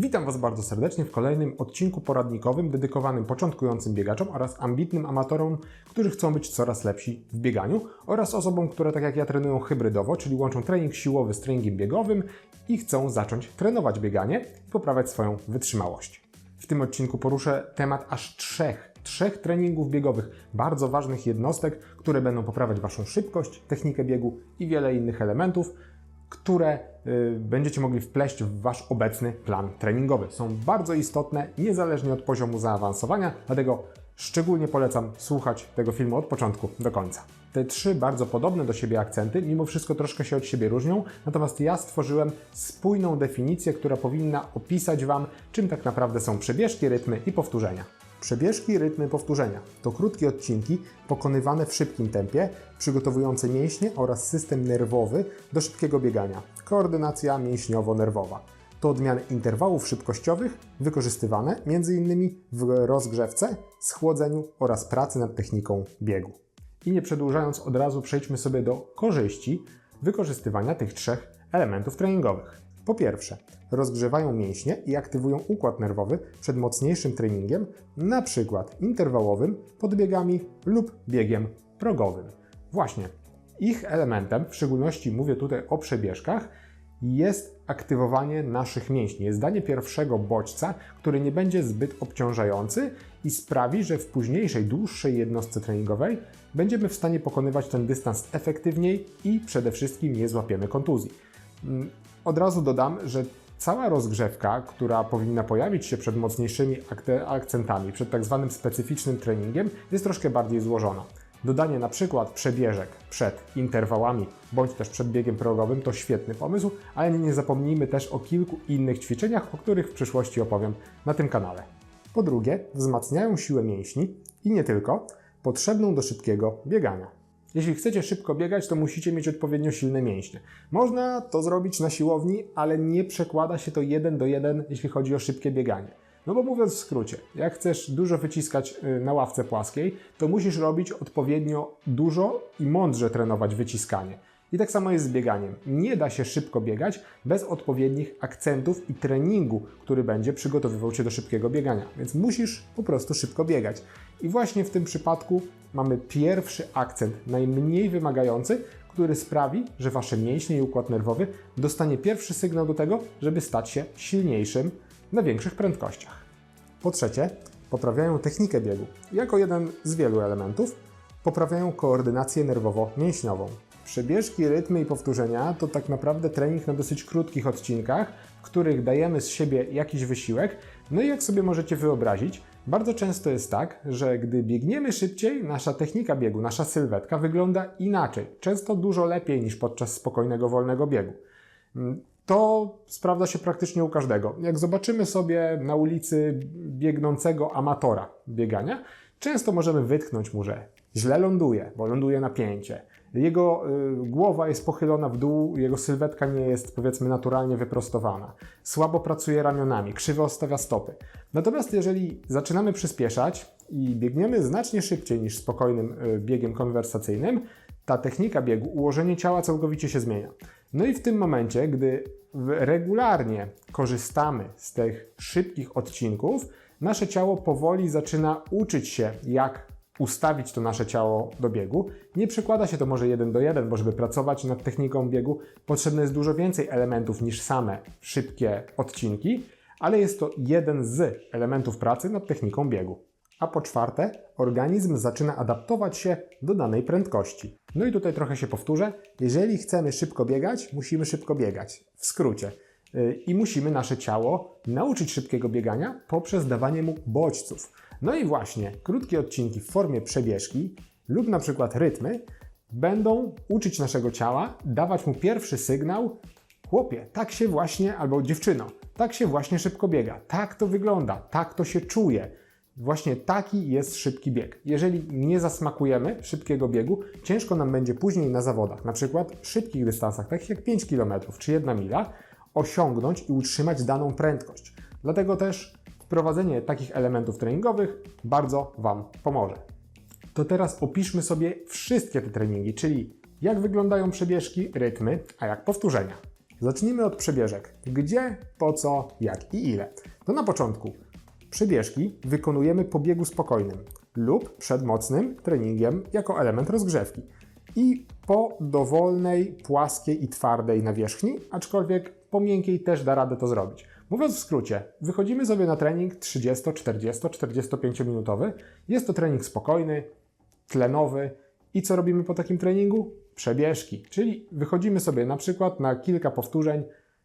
Witam Was bardzo serdecznie w kolejnym odcinku poradnikowym dedykowanym początkującym biegaczom oraz ambitnym amatorom, którzy chcą być coraz lepsi w bieganiu oraz osobom, które tak jak ja trenują hybrydowo, czyli łączą trening siłowy z treningiem biegowym i chcą zacząć trenować bieganie i poprawiać swoją wytrzymałość. W tym odcinku poruszę temat aż trzech, trzech treningów biegowych, bardzo ważnych jednostek, które będą poprawiać Waszą szybkość, technikę biegu i wiele innych elementów, które y, będziecie mogli wpleść w Wasz obecny plan treningowy. Są bardzo istotne, niezależnie od poziomu zaawansowania, dlatego szczególnie polecam słuchać tego filmu od początku do końca. Te trzy bardzo podobne do siebie akcenty, mimo wszystko troszkę się od siebie różnią, natomiast ja stworzyłem spójną definicję, która powinna opisać Wam, czym tak naprawdę są przebieżki, rytmy i powtórzenia. Przebieżki, rytmy, powtórzenia to krótkie odcinki pokonywane w szybkim tempie, przygotowujące mięśnie oraz system nerwowy do szybkiego biegania. Koordynacja mięśniowo-nerwowa. To odmiany interwałów szybkościowych wykorzystywane m.in. w rozgrzewce, schłodzeniu oraz pracy nad techniką biegu. I nie przedłużając od razu przejdźmy sobie do korzyści wykorzystywania tych trzech elementów treningowych. Po pierwsze, rozgrzewają mięśnie i aktywują układ nerwowy przed mocniejszym treningiem, na przykład interwałowym, podbiegami lub biegiem progowym. Właśnie, ich elementem, w szczególności mówię tutaj o przebieżkach, jest aktywowanie naszych mięśni. Jest danie pierwszego bodźca, który nie będzie zbyt obciążający i sprawi, że w późniejszej, dłuższej jednostce treningowej będziemy w stanie pokonywać ten dystans efektywniej i przede wszystkim nie złapiemy kontuzji. Mm, Od razu dodam, że cała rozgrzewka, która powinna pojawić się przed mocniejszymi akcentami, przed tak zwanym specyficznym treningiem, jest troszkę bardziej złożona. Dodanie na przykład przebieżek przed interwałami bądź też przed biegiem progowym to świetny pomysł, ale nie zapomnijmy też o kilku innych ćwiczeniach, o których w przyszłości opowiem na tym kanale. Po drugie, wzmacniają siłę mięśni i nie tylko, potrzebną do szybkiego biegania. Jeśli chcecie szybko biegać, to musicie mieć odpowiednio silne mięśnie. Można to zrobić na siłowni, ale nie przekłada się to jeden do jeden, jeśli chodzi o szybkie bieganie. No bo mówiąc w skrócie, jak chcesz dużo wyciskać y, na ławce płaskiej, to musisz robić odpowiednio dużo i mądrze trenować wyciskanie. I tak samo jest z bieganiem. Nie da się szybko biegać bez odpowiednich akcentów i treningu, który będzie przygotowywał Cię do szybkiego biegania. Więc musisz po prostu szybko biegać. I właśnie w tym przypadku mamy pierwszy akcent, najmniej wymagający, który sprawi, że Wasze mięśnie i układ nerwowy dostanie pierwszy sygnał do tego, żeby stać się silniejszym na większych prędkościach. Po trzecie, poprawiają technikę biegu. Jako jeden z wielu elementów poprawiają koordynację nerwowo-mięśniową. Przebieżki, rytmy i powtórzenia to tak naprawdę trening na dosyć krótkich odcinkach, w których dajemy z siebie jakiś wysiłek. No i jak sobie możecie wyobrazić, bardzo często jest tak, że gdy biegniemy szybciej, nasza technika biegu, nasza sylwetka wygląda inaczej, często dużo lepiej niż podczas spokojnego, wolnego biegu. Mm, To sprawdza się praktycznie u każdego. Jak zobaczymy sobie na ulicy biegnącego amatora biegania, często możemy wytknąć mu, że źle ląduje, bo ląduje na pięcie. Jego y, głowa jest pochylona w dół, jego sylwetka nie jest powiedzmy naturalnie wyprostowana. Słabo pracuje ramionami, krzywo ostawia stopy. Natomiast jeżeli zaczynamy przyspieszać i biegniemy znacznie szybciej niż spokojnym y, biegiem konwersacyjnym, ta technika biegu, ułożenie ciała całkowicie się zmienia. No i w tym momencie, gdy regularnie korzystamy z tych szybkich odcinków, nasze ciało powoli zaczyna uczyć się, jak ustawić to nasze ciało do biegu. Nie przekłada się to może jeden do jeden, bo żeby pracować nad techniką biegu, potrzebne jest dużo więcej elementów niż same szybkie odcinki, ale jest to jeden z elementów pracy nad techniką biegu. A po czwarte, organizm zaczyna adaptować się do danej prędkości. No i tutaj trochę się powtórzę. Jeżeli chcemy szybko biegać, musimy szybko biegać. W skrócie. Yy, I musimy nasze ciało nauczyć szybkiego biegania poprzez dawanie mu bodźców. No i właśnie krótkie odcinki w formie przebieżki lub na przykład rytmy będą uczyć naszego ciała, dawać mu pierwszy sygnał, Chłopie, tak się właśnie, albo dziewczyno, tak się właśnie szybko biega, tak to wygląda, tak to się czuje. Właśnie taki jest szybki bieg. Jeżeli nie zasmakujemy szybkiego biegu, ciężko nam będzie później na zawodach, na przykład szybkich dystansach, takich jak 5 km czy 1 mila, osiągnąć i utrzymać daną prędkość. Dlatego też wprowadzenie takich elementów treningowych bardzo Wam pomoże. To teraz opiszmy sobie wszystkie te treningi, czyli jak wyglądają przebieżki, rytmy, a jak powtórzenia. Zacznijmy od przebieżek. Gdzie, po co, jak i ile. To na początku. Przebieżki wykonujemy po biegu spokojnym lub przed mocnym treningiem jako element rozgrzewki i po dowolnej, płaskiej i twardej nawierzchni, aczkolwiek po miękkiej też da radę to zrobić. Mówiąc w skrócie, wychodzimy sobie na trening 30, 40, 45 minutowy. Jest to trening spokojny, tlenowy i co robimy po takim treningu? Przebieżki, czyli wychodzimy sobie na przykład na kilka powtórzeń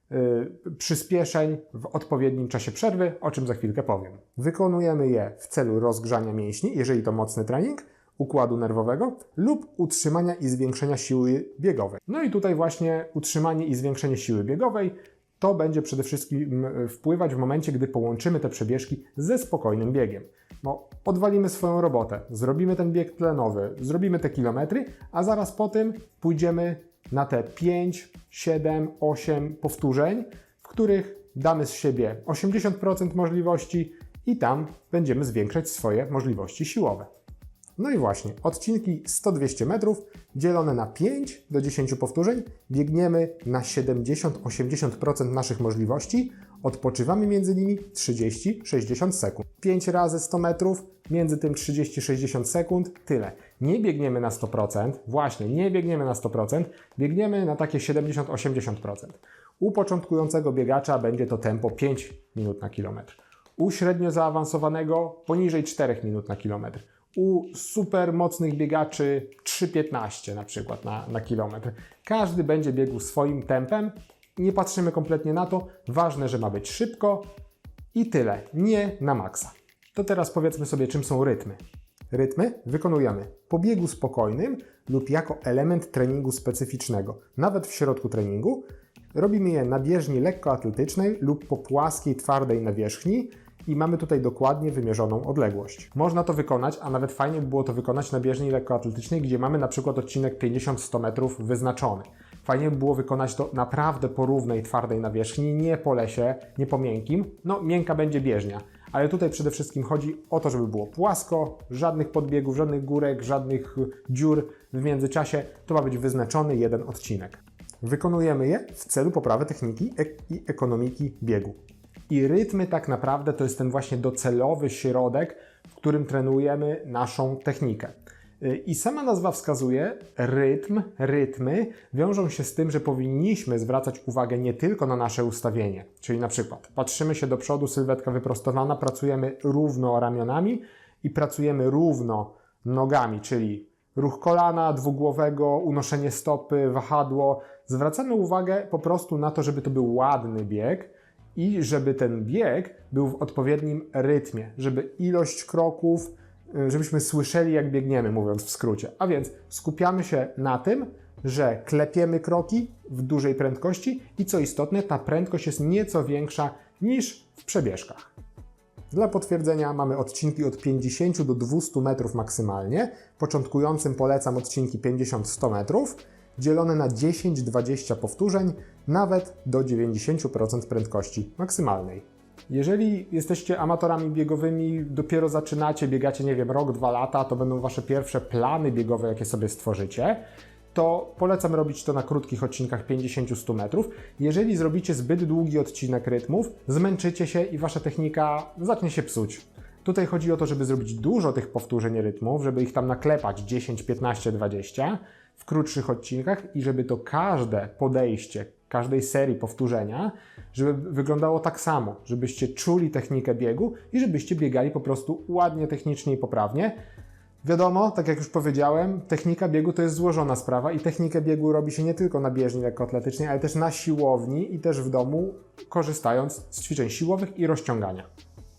yy, przyspieszeń w odpowiednim czasie przerwy, o czym za chwilkę powiem. Wykonujemy je w celu rozgrzania mięśni, jeżeli to mocny trening, układu nerwowego lub utrzymania i zwiększenia siły biegowej. No i tutaj właśnie utrzymanie i zwiększenie siły biegowej to będzie przede wszystkim wpływać w momencie, gdy połączymy te przebieżki ze spokojnym biegiem. No, odwalimy swoją robotę, zrobimy ten bieg tlenowy, zrobimy te kilometry, a zaraz po tym pójdziemy na te 5, 7, 8 powtórzeń, w których damy z siebie 80% możliwości i tam będziemy zwiększać swoje możliwości siłowe. No i właśnie, odcinki 100-200 metrów dzielone na 5 do 10 powtórzeń, biegniemy na 70-80% naszych możliwości, odpoczywamy między nimi 30-60 sekund. 5 razy 100 metrów, między tym 30-60 sekund, tyle. Nie biegniemy na 100%, właśnie, nie biegniemy na 100%, biegniemy na takie 70-80%. U początkującego biegacza będzie to tempo 5 minut na kilometr. U średnio zaawansowanego poniżej 4 minut na kilometr u super mocnych biegaczy 3,15 na przykład na, na kilometr. Każdy będzie biegł swoim tempem. Nie patrzymy kompletnie na to. Ważne, że ma być szybko i tyle. Nie na maksa. To teraz powiedzmy sobie, czym są rytmy. Rytmy wykonujemy po biegu spokojnym lub jako element treningu specyficznego. Nawet w środku treningu robimy je na bieżni lekkoatletycznej lub po płaskiej, twardej nawierzchni, i mamy tutaj dokładnie wymierzoną odległość. Można to wykonać, a nawet fajnie by było to wykonać na bieżni lekkoatletycznej, gdzie mamy na przykład odcinek 50-100 metrów wyznaczony. Fajnie by było wykonać to naprawdę po równej, twardej nawierzchni, nie po lesie, nie po miękkim. No, miękka będzie bieżnia, ale tutaj przede wszystkim chodzi o to, żeby było płasko, żadnych podbiegów, żadnych górek, żadnych dziur w międzyczasie. To ma być wyznaczony jeden odcinek. Wykonujemy je w celu poprawy techniki i ekonomiki biegu. I rytmy tak naprawdę to jest ten właśnie docelowy środek, w którym trenujemy naszą technikę. Y, I sama nazwa wskazuje, rytm, rytmy wiążą się z tym, że powinniśmy zwracać uwagę nie tylko na nasze ustawienie, czyli na przykład patrzymy się do przodu, sylwetka wyprostowana, pracujemy równo ramionami i pracujemy równo nogami, czyli ruch kolana, dwugłowego, unoszenie stopy, wahadło. Zwracamy uwagę po prostu na to, żeby to był ładny bieg, i żeby ten bieg był w odpowiednim rytmie, żeby ilość kroków, y, żebyśmy słyszeli, jak biegniemy, mówiąc w skrócie. A więc skupiamy się na tym, że klepiemy kroki w dużej prędkości i co istotne, ta prędkość jest nieco większa niż w przebieżkach. Dla potwierdzenia mamy odcinki od 50 do 200 metrów maksymalnie. Początkującym polecam odcinki 50-100 metrów dzielone na 10-20 powtórzeń, nawet do 90% prędkości maksymalnej. Jeżeli jesteście amatorami biegowymi, dopiero zaczynacie, biegacie, nie wiem, rok, dwa lata, to będą wasze pierwsze plany biegowe, jakie sobie stworzycie, to polecam robić to na krótkich odcinkach 50-100 metrów. Jeżeli zrobicie zbyt długi odcinek rytmów, zmęczycie się i wasza technika zacznie się psuć. Tutaj chodzi o to, żeby zrobić dużo tych powtórzeń rytmów, żeby ich tam naklepać 10, 15, 20 w krótszych odcinkach i żeby to każde podejście, każdej serii powtórzenia, żeby wyglądało tak samo, żebyście czuli technikę biegu i żebyście biegali po prostu ładnie, technicznie i poprawnie. Wiadomo, tak jak już powiedziałem, technika biegu to jest złożona sprawa i technikę biegu robi się nie tylko na bieżni lekkoatletycznej, ale też na siłowni i też w domu, korzystając z ćwiczeń siłowych i rozciągania.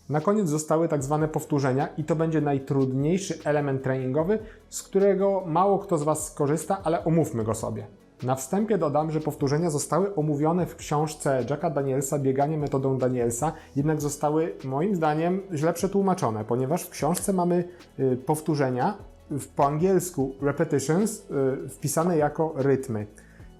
Na koniec zostały tak zwane powtórzenia i to będzie najtrudniejszy element treningowy, z którego mało kto z Was skorzysta, ale omówmy go sobie. Na wstępie dodam, że powtórzenia zostały omówione w książce Jacka Danielsa Bieganie metodą Danielsa, jednak zostały moim zdaniem źle przetłumaczone, ponieważ w książce mamy y, powtórzenia po angielsku repetitions y, wpisane jako rytmy.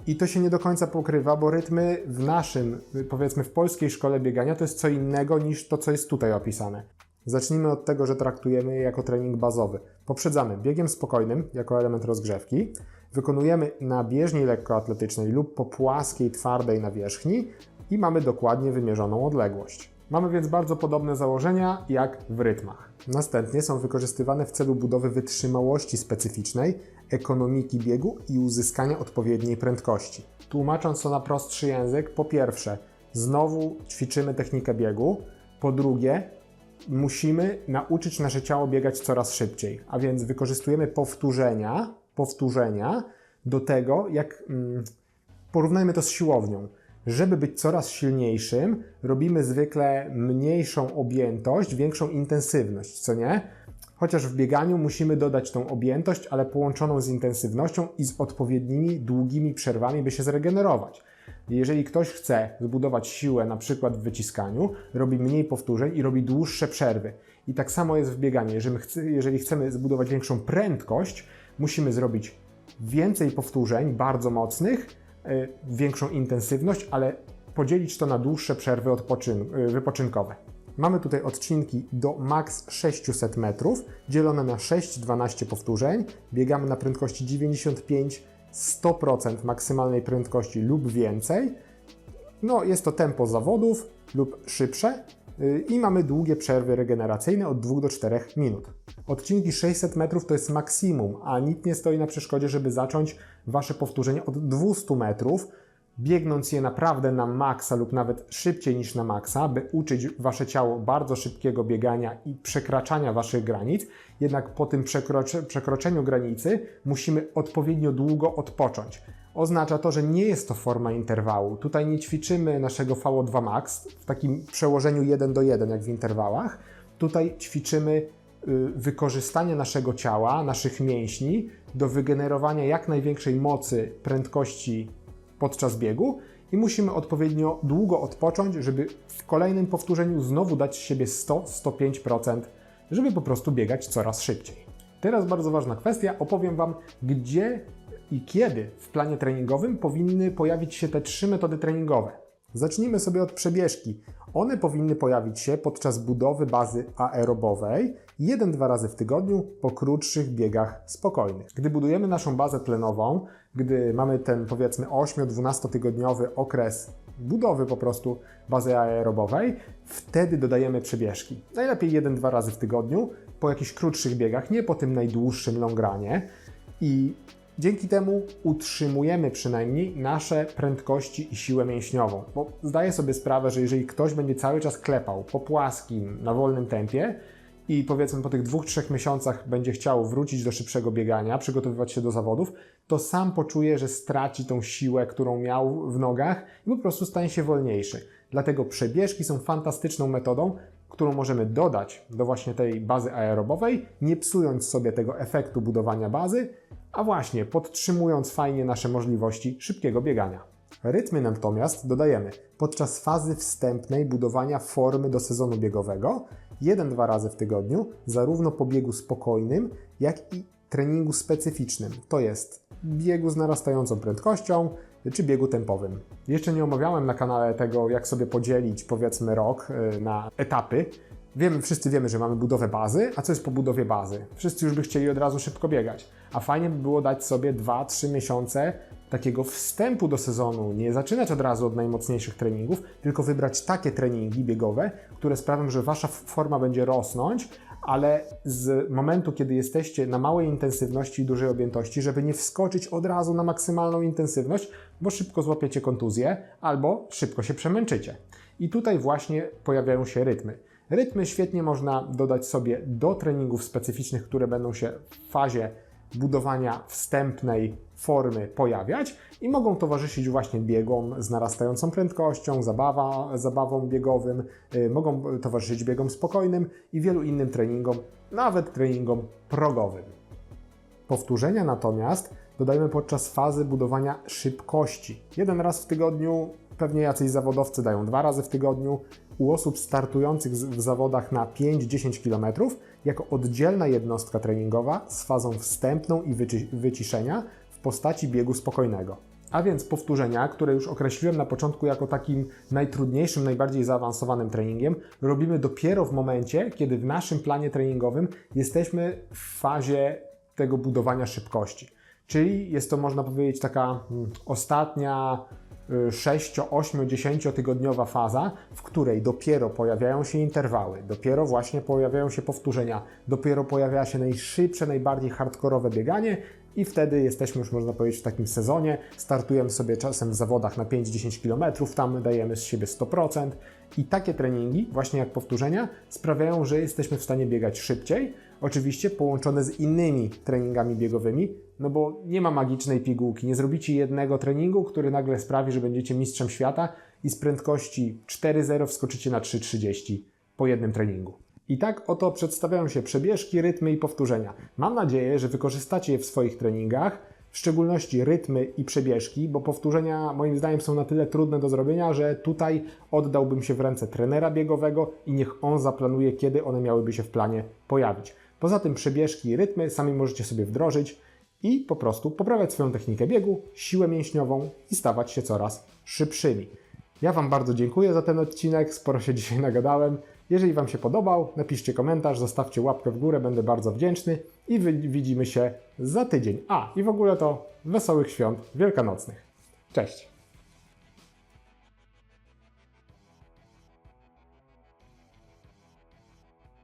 I to się nie do końca pokrywa, bo rytmy w naszym, powiedzmy w polskiej szkole biegania to jest co innego niż to, co jest tutaj opisane. Zacznijmy od tego, że traktujemy je jako trening bazowy. Poprzedzamy biegiem spokojnym jako element rozgrzewki. wykonujemy na bieżni lekkoatletycznej lub po płaskiej, twardej nawierzchni i mamy dokładnie wymierzoną odległość. Mamy więc bardzo podobne założenia jak w rytmach. Następnie są wykorzystywane w celu budowy wytrzymałości specyficznej, ekonomiki biegu i uzyskania odpowiedniej prędkości. Tłumacząc to na prostszy język, po pierwsze, znowu ćwiczymy technikę biegu, po drugie, musimy nauczyć nasze ciało biegać coraz szybciej, a więc wykorzystujemy powtórzenia, powtórzenia do tego, jak mm, porównajmy to z siłownią. Żeby być coraz silniejszym, robimy zwykle mniejszą objętość, większą intensywność, co nie? Chociaż w bieganiu musimy dodać tą objętość, ale połączoną z intensywnością i z odpowiednimi długimi przerwami, by się zregenerować. Jeżeli ktoś chce zbudować siłę, na przykład w wyciskaniu, robi mniej powtórzeń i robi dłuższe przerwy. I tak samo jest w bieganiu. Jeżeli, chce, jeżeli chcemy zbudować większą prędkość, musimy zrobić więcej powtórzeń, bardzo mocnych, yy, większą intensywność, ale podzielić to na dłuższe przerwy yy, wypoczynkowe. Mamy tutaj odcinki do max 600 metrów, dzielone na 6-12 powtórzeń. Biegamy na prędkości 95 100% maksymalnej prędkości lub więcej. No, jest to tempo zawodów lub szybsze yy, i mamy długie przerwy regeneracyjne od 2 do 4 minut. Odcinki 600 metrów to jest maksimum, a nic nie stoi na przeszkodzie, żeby zacząć Wasze powtórzenie od 200 metrów, biegnąc je naprawdę na maksa lub nawet szybciej niż na maksa, by uczyć Wasze ciało bardzo szybkiego biegania i przekraczania Waszych granic. Jednak po tym przekrocze, przekroczeniu granicy musimy odpowiednio długo odpocząć. Oznacza to, że nie jest to forma interwału. Tutaj nie ćwiczymy naszego VO2 max w takim przełożeniu 1 do 1 jak w interwałach. Tutaj ćwiczymy wykorzystanie naszego ciała, naszych mięśni do wygenerowania jak największej mocy, prędkości podczas biegu i musimy odpowiednio długo odpocząć, żeby w kolejnym powtórzeniu znowu dać z siebie 100-105%, żeby po prostu biegać coraz szybciej. Teraz bardzo ważna kwestia, opowiem Wam, gdzie i kiedy w planie treningowym powinny pojawić się te trzy metody treningowe. Zacznijmy sobie od przebieżki. One powinny pojawić się podczas budowy bazy aerobowej 1-2 razy w tygodniu po krótszych biegach spokojnych. Gdy budujemy naszą bazę tlenową, gdy mamy ten powiedzmy 8-12 tygodniowy okres budowy po prostu bazy aerobowej, wtedy dodajemy przebieżki. Najlepiej 1-2 razy w tygodniu po jakichś krótszych biegach, nie po tym najdłuższym longranie. I Dzięki temu utrzymujemy przynajmniej nasze prędkości i siłę mięśniową, bo zdaję sobie sprawę, że jeżeli ktoś będzie cały czas klepał po płaskim, na wolnym tempie i powiedzmy po tych dwóch, trzech miesiącach będzie chciał wrócić do szybszego biegania, przygotowywać się do zawodów, to sam poczuje, że straci tą siłę, którą miał w nogach i po prostu stanie się wolniejszy. Dlatego przebieżki są fantastyczną metodą, którą możemy dodać do właśnie tej bazy aerobowej, nie psując sobie tego efektu budowania bazy, a właśnie podtrzymując fajnie nasze możliwości szybkiego biegania. Rytmy natomiast dodajemy podczas fazy wstępnej budowania formy do sezonu biegowego, 1-2 razy w tygodniu, zarówno po biegu spokojnym, jak i treningu specyficznym, to jest biegu z narastającą prędkością czy biegu tempowym. Jeszcze nie omawiałem na kanale tego, jak sobie podzielić powiedzmy rok y, na etapy, Wiemy, wszyscy wiemy, że mamy budowę bazy, a co jest po budowie bazy? Wszyscy już by chcieli od razu szybko biegać, a fajnie by było dać sobie 2-3 miesiące takiego wstępu do sezonu, nie zaczynać od razu od najmocniejszych treningów, tylko wybrać takie treningi biegowe, które sprawią, że wasza forma będzie rosnąć, ale z momentu, kiedy jesteście na małej intensywności i dużej objętości, żeby nie wskoczyć od razu na maksymalną intensywność, bo szybko złapiecie kontuzję albo szybko się przemęczycie. I tutaj właśnie pojawiają się rytmy. Rytmy świetnie można dodać sobie do treningów specyficznych, które będą się w fazie budowania wstępnej formy pojawiać i mogą towarzyszyć właśnie biegom z narastającą prędkością, zabawa, zabawom biegowym, yy, mogą towarzyszyć biegom spokojnym i wielu innym treningom, nawet treningom progowym. Powtórzenia natomiast dodajemy podczas fazy budowania szybkości. Jeden raz w tygodniu, pewnie jacyś zawodowcy dają dwa razy w tygodniu, u osób startujących w zawodach na 5-10 km jako oddzielna jednostka treningowa z fazą wstępną i wyciszenia w postaci biegu spokojnego. A więc powtórzenia, które już określiłem na początku jako takim najtrudniejszym, najbardziej zaawansowanym treningiem, robimy dopiero w momencie, kiedy w naszym planie treningowym jesteśmy w fazie tego budowania szybkości. Czyli jest to, można powiedzieć, taka mm, ostatnia 6, 8, 10 tygodniowa faza, w której dopiero pojawiają się interwały, dopiero właśnie pojawiają się powtórzenia, dopiero pojawia się najszybsze, najbardziej hardkorowe bieganie i wtedy jesteśmy już, można powiedzieć, w takim sezonie. Startujemy sobie czasem w zawodach na 5-10 km, tam dajemy z siebie 100%. I takie treningi, właśnie jak powtórzenia, sprawiają, że jesteśmy w stanie biegać szybciej, oczywiście połączone z innymi treningami biegowymi, no bo nie ma magicznej pigułki. Nie zrobicie jednego treningu, który nagle sprawi, że będziecie mistrzem świata i z prędkości 4.0 wskoczycie na 3.30 po jednym treningu. I tak oto przedstawiają się przebieżki, rytmy i powtórzenia. Mam nadzieję, że wykorzystacie je w swoich treningach, w szczególności rytmy i przebieżki, bo powtórzenia moim zdaniem są na tyle trudne do zrobienia, że tutaj oddałbym się w ręce trenera biegowego i niech on zaplanuje, kiedy one miałyby się w planie pojawić. Poza tym przebieżki i rytmy sami możecie sobie wdrożyć i po prostu poprawiać swoją technikę biegu, siłę mięśniową i stawać się coraz szybszymi. Ja Wam bardzo dziękuję za ten odcinek, sporo się dzisiaj nagadałem. Jeżeli Wam się podobał, napiszcie komentarz, zostawcie łapkę w górę, będę bardzo wdzięczny i widzimy się za tydzień. A, i w ogóle to wesołych świąt wielkanocnych. Cześć!